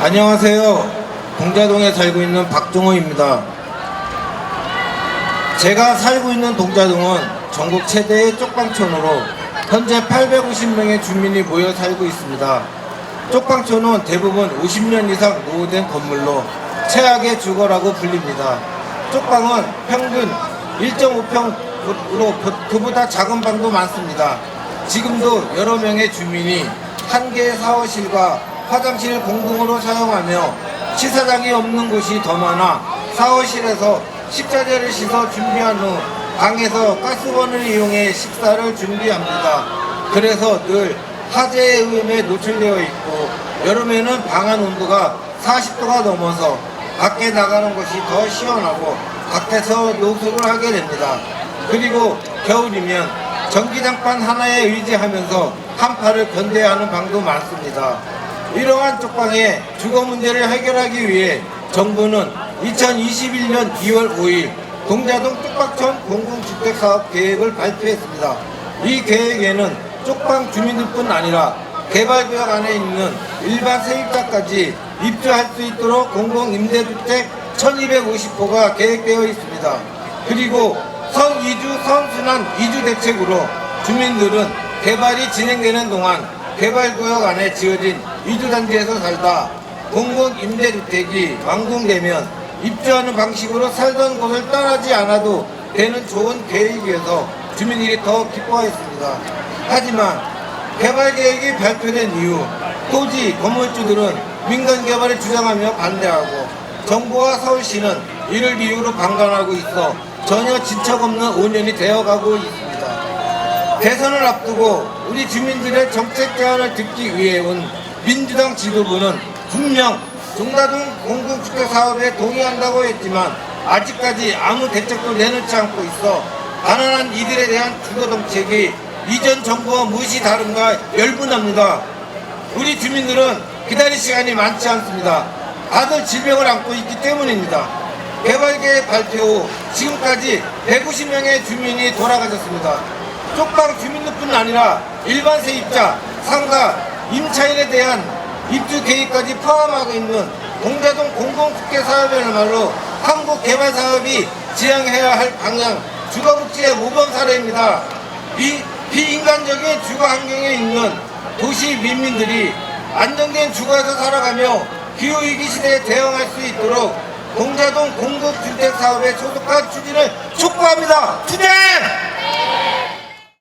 안녕하세요. 동자동에 살고 있는 박종호입니다. 제가 살고 있는 동자동은 전국 최대의 쪽방촌으로 현재 850명의 주민이 모여 살고 있습니다. 쪽방촌은 대부분 50년 이상 노후된 건물로 최악의 주거라고 불립니다. 쪽방은 평균 1.5평으로 그보다 작은 방도 많습니다. 지금도 여러 명의 주민이 한 개의 샤워실과 화장실을 공동으로 사용하며 시사장이 없는 곳이 더 많아 샤워실에서 식자재를 씻어 준비한 후 방에서 가스원을 이용해 식사를 준비합니다. 그래서 늘 화재의 위험에 노출되어 있고 여름에는 방안 온도가 40도가 넘어서 밖에 나가는 것이 더 시원하고 밖에서 노숙을 하게 됩니다. 그리고 겨울이면 전기장판 하나에 의지하면서 한파를 견뎌야 하는 방도 많습니다. 이러한 쪽방의 주거 문제를 해결하기 위해 정부는 2021년 2월 5일 동자동 쪽방촌 공공주택사업 계획을 발표했습니다. 이 계획에는 쪽방 주민들뿐 아니라 개발구역 안에 있는 일반 세입자까지 입주할 수 있도록 공공임대주택 1250호가 계획되어 있습니다. 그리고 성이주, 성순환 이주 대책으로 주민들은 개발이 진행되는 동안 개발구역 안에 지어진 이주단지에서 살다 공공 임대주택이 완공되면 입주하는 방식으로 살던 곳을 떠나지 않아도 되는 좋은 계획이어서 주민들이 더 기뻐했습니다. 하지만 개발 계획이 발표된 이후 토지 건물주들은 민간 개발을 주장하며 반대하고 정부와 서울시는 이를 이유로 방관하고 있어 전혀 진척 없는 5년이 되어가고 있습니다. 대선을 앞두고 우리 주민들의 정책 제안을 듣기 위해 온 민주당 지도부는 분명 동다동 공공주택 사업에 동의한다고 했지만 아직까지 아무 대책도 내놓지 않고 있어 가난한 이들에 대한 주거 정책이 이전 정부와 무엇이 다른가 열분합니다. 우리 주민들은 기다릴 시간이 많지 않습니다. 다들 질병을 안고 있기 때문입니다. 개발계획 발표 후 지금까지 150명의 주민이 돌아가셨습니다. 쪽방 주민들뿐 아니라 일반 세입자, 상가, 임차인에 대한 입주 계획까지 포함하고 있는 동자동 공공국회 사업이야말로 한국 개발 사업이 지향해야 할 방향, 주거복지의 모범 사례입니다. 비, 비인간적인 주거 환경에 있는 도시 민민들이 안정된 주거에서 살아가며 기후위기 시대에 대응할 수 있도록 동자동 공급주택 사업의 소속화 추진을 촉구합니다. 투쟁!